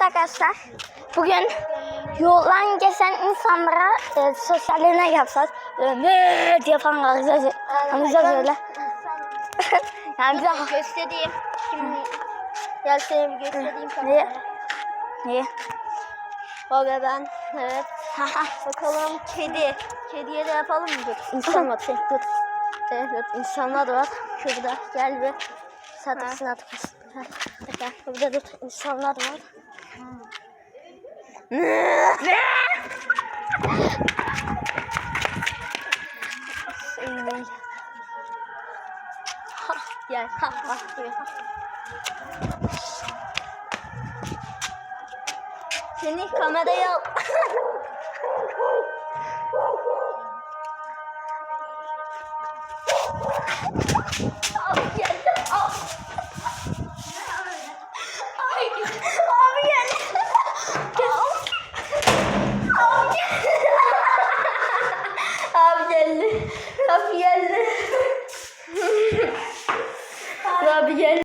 Evet arkadaşlar. Bugün yoldan geçen insanlara e, sosyalliğine yapacağız. Böyle diye falan kalkacağız. Anlayacağız öyle. yani bize... Göstereyim. Şimdi gel seni göstereyim kameraya. Niye? Ve ben. Evet. Bakalım kedi. Kediye de yapalım mı? Dur. İnsan var. Şey, dur. Evet, dur. İnsanlar var. Şurada. Gel bir. Satışın atmasın. Burada dur. İnsanlar var. Gel. Ha, bak buraya. Seni kameraya al. Abi geldi. Al. Ay, geldi. Rafiel